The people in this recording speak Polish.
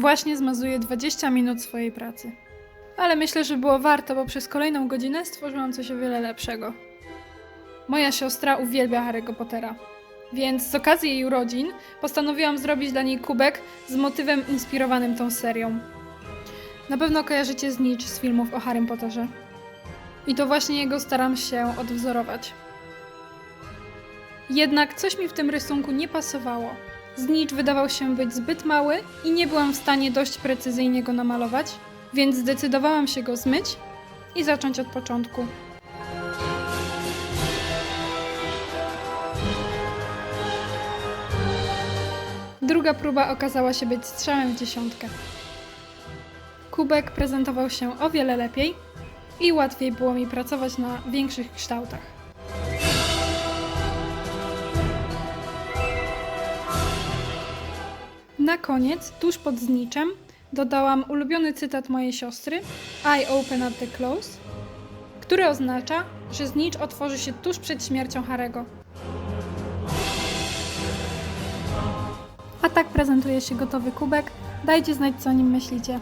Właśnie zmazuję 20 minut swojej pracy. Ale myślę, że było warto, bo przez kolejną godzinę stworzyłam coś o wiele lepszego. Moja siostra uwielbia Harry'ego Pottera. Więc z okazji jej urodzin postanowiłam zrobić dla niej kubek z motywem inspirowanym tą serią. Na pewno kojarzycie Snitch z filmów o Harrym Potterze. I to właśnie jego staram się odwzorować. Jednak coś mi w tym rysunku nie pasowało. Znicz wydawał się być zbyt mały i nie byłam w stanie dość precyzyjnie go namalować, więc zdecydowałam się go zmyć i zacząć od początku. Druga próba okazała się być strzałem w dziesiątkę. Kubek prezentował się o wiele lepiej i łatwiej było mi pracować na większych kształtach. Na koniec, tuż pod zniczem, dodałam ulubiony cytat mojej siostry I open at the close, który oznacza, że znicz otworzy się tuż przed śmiercią Harego. A tak prezentuje się gotowy kubek. Dajcie znać, co o nim myślicie.